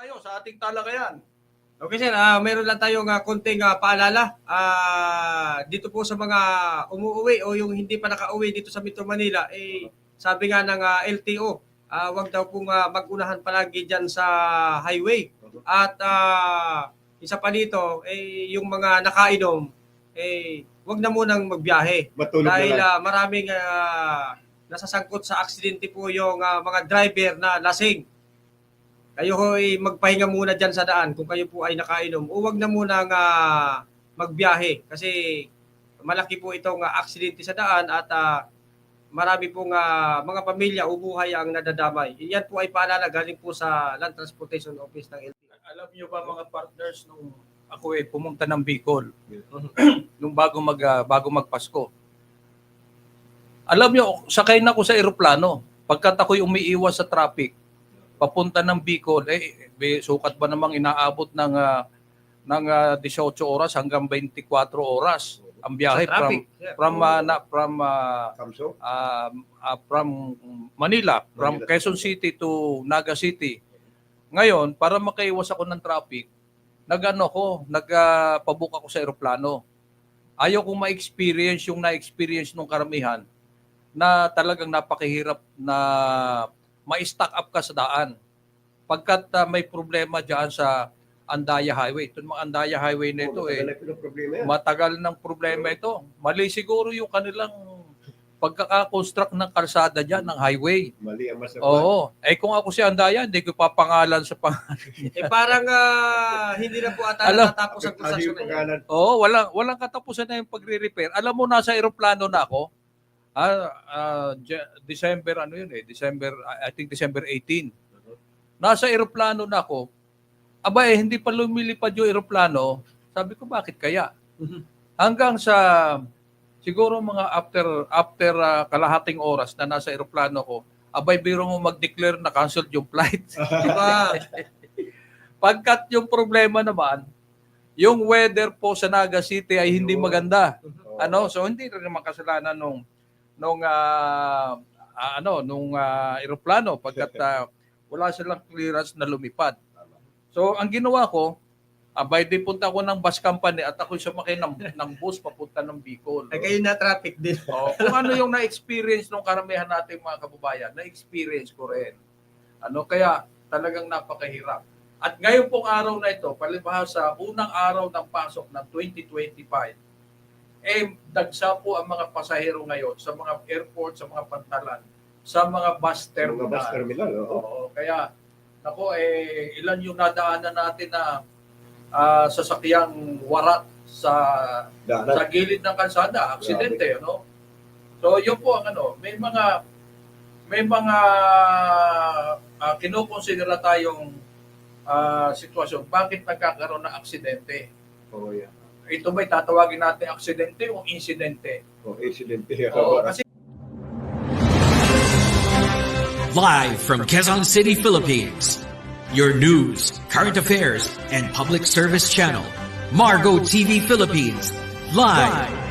tayo sa ating talakayan. Okay sir, ah meron lang tayong ah, konting ah, paalala Ah, dito po sa mga umuwi o yung hindi pa nakauwi dito sa Metro Manila eh sabi nga ng ah, LTO, ah wag daw pong ah, mag-unahan palagi diyan sa highway. At ah, isa pa dito eh yung mga nakainom eh wag na munang magbiyahe Matulog dahil na lang. ah, maraming ah, nasasangkot sa aksidente po yung ah, mga driver na lasing. Kayo ho ay magpahinga muna dyan sa daan kung kayo po ay nakainom. O wag na muna nga magbiyahe kasi malaki po itong ah, aksidente sa daan at ah, marami pong ah, mga pamilya o buhay ang nadadamay. Yan po ay paalala galing po sa Land Transportation Office ng LTO. Alam niyo ba mga partners nung ako eh pumunta ng Bicol nung bago mag ah, bago magpasko. Alam niyo, sakay na ako sa eroplano. Pagkat ako'y umiiwas sa traffic, papunta ng Bicol, eh, may sukat ba namang inaabot ng ah, ng ah, 18 oras hanggang 24 oras ang biyahe from from ah, na, from Kamso? um, uh, from Manila, from Manila. Quezon City to Naga City. Ngayon, para makaiwas ako ng traffic, nagano ko, nagpabook ako sa eroplano. Ayaw kong ma-experience yung na-experience nung karamihan na talagang napakahirap na ma-stack up ka sa daan. Pagkat uh, may problema diyan sa Andaya Highway. Ito mga Andaya Highway na ito eh. problema yan. Matagal ng problema ito. Mali siguro yung kanilang pagkaka-construct ng kalsada dyan, ng highway. Mali ang masabi. Oo. Eh kung ako si Andaya, hindi ko papangalan sa pangalan. Eh parang ah, hindi na po ata Alam- natatapos ang Ano prosesyo yung na yun. Oo, walang, walang katapusan na yung pagre-repair. Alam mo, nasa eroplano na ako. Ah, ah, Je- December, ano yun eh, December, I think December 18. Nasa eroplano na ako. Aba eh, hindi pa lumilipad yung eroplano. Sabi ko, bakit kaya? Hanggang sa siguro mga after after ah, kalahating oras na nasa eroplano ko, abay biro mo mag-declare na canceled yung flight. Diba? Pagkat yung problema naman, yung weather po sa Naga City ay hindi maganda. Ano? So hindi rin naman kasalanan nung nung ah, ah, ano, nung ah, eroplano pagkat ah, wala silang clearance na lumipad. So ang ginawa ko, abay di punta ako ng bus company at ako sumakay ng, ng bus papunta ng Bicol. Ay kayo na traffic din. Oh, kung ano yung na-experience nung karamihan nating mga kababayan, na-experience ko rin. Ano kaya talagang napakahirap. At ngayon pong araw na ito, palibhasa unang araw ng pasok ng 2025, eh dagsa po ang mga pasahero ngayon sa mga airport, sa mga pantalan, sa mga bus Mga terminal. bus terminal, oo. Oo, kaya nako eh ilan yung nadaanan natin na ah, sasakyang warat sa Darat. sa gilid ng kalsada, aksidente, ano? So, yun po ang ano, may mga may mga uh, kinukonsidera tayong ah, sitwasyon. Bakit nagkakaroon ng aksidente? Oo, yan. Ito ba'y tatawagin natin aksidente o insidente? Oo, incident. Oo, kasi Live from Quezon City, Philippines. Your news, current affairs, and public service channel. Margo TV Philippines. Live